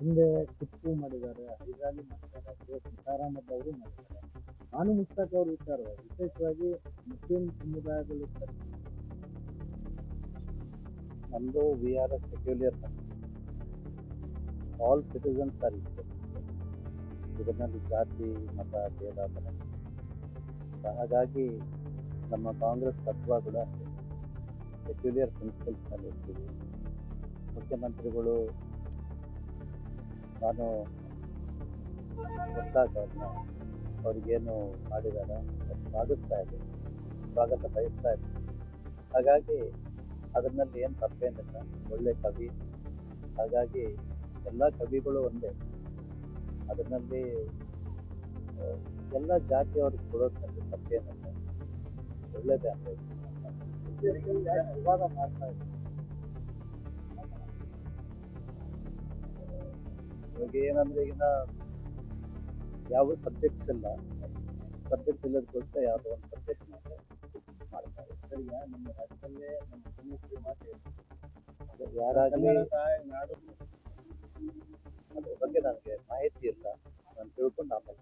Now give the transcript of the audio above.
ಹಿಂದೆ ಟಿಪ್ಪು ಮಾಡಿದ್ದಾರೆ ಹೈದರಾಲಿ ಮಾಡಿದ್ದಾರೆ ಕೆ ಅವರು ಮಾಡಿದ್ದಾರೆ. ನಾನು ಮುಸ್ತಾಕ್ ಅವರು ವಿಚಾರವಾಗಿ ವಿಶೇಷವಾಗಿ ಮುಸ್ಲಿಂ ಸಮುದಾಯದಲ್ಲಿ ನಮ್ಮದು ವಿ ಆರ್ ಎಸ್ ಸೆಕ್ಯುಲಿಯರ್ ಆಲ್ ಸಿಟಿಸನ್ಸ್ ಆರ್ ಇದರಲ್ಲಿ ಜಾತಿ, ಮತ, ಭೇದ ಹಾಗಾಗಿ ನಮ್ಮ ಕಾಂಗ್ರೆಸ್ ತತ್ವ ಕೂಡ ಸೆಕ್ಯುಲಿಯರ್ ಪ್ರಿನ್ಸಿಪಲ್ಸ್ ಮೇಲೆ ಇರ್ತೀವಿ. ಮುಖ್ಯಮಂತ್ರಿಗಳು. ನಾನು ಅವ್ರನ್ನ ಅವ್ರಿಗೇನು ಮಾಡಿದ್ದಾರೆ ಸ್ವಾಗತಿಸ್ತಾ ಇದ್ದೀನಿ ಸ್ವಾಗತ ಬಯಸ್ತಾ ಇದ್ದೀನಿ ಹಾಗಾಗಿ ಅದರಲ್ಲಿ ಏನು ತಪ್ಪೇನಿಲ್ಲ. ಒಳ್ಳೆ ಕವಿ. ಹಾಗಾಗಿ ಎಲ್ಲ ಕವಿಗಳು ಒಂದೇ. ಅದರಲ್ಲಿ ಎಲ್ಲ ಜಾತಿಯವ್ರಿಗೆ ಕೊಡೋದ್ರಲ್ಲಿ ತಪ್ಪೇನಿಲ್ಲ. ಒಳ್ಳೇದೇ ಅಂತ. ವಿವಾದ ಮಾಡ್ತಾ ಇದ್ದಾರೆ ಇವಾಗ ಏನಂದ್ರೆ ಈಗಿನ ಯಾವ ಸಬ್ಜೆಕ್ಟ್ಸ್ ಇಲ್ಲ. ಸಬ್ಜೆಕ್ಟ್ ಇಲ್ಲದಕ್ಕೋಸ್ಕರ ಯಾವುದೋ ಒಂದು ಸಬ್ಜೆಕ್ಟ್ ಮಾಡ್ತಾರೆ ಸರಿ ನಮ್ಮ ರಾಜ್ಯದಲ್ಲೇ ನಮ್ಮ ಮುಖ್ಯಮಂತ್ರಿ ಮಾತು ಯಾರಾಗಲಿ ಅದ್ರ ಬಗ್ಗೆ ನನಗೆ ಮಾಹಿತಿ ಇಲ್ಲ. ನಾನು ತಿಳ್ಕೊಂಡು ಆಮೇಲೆ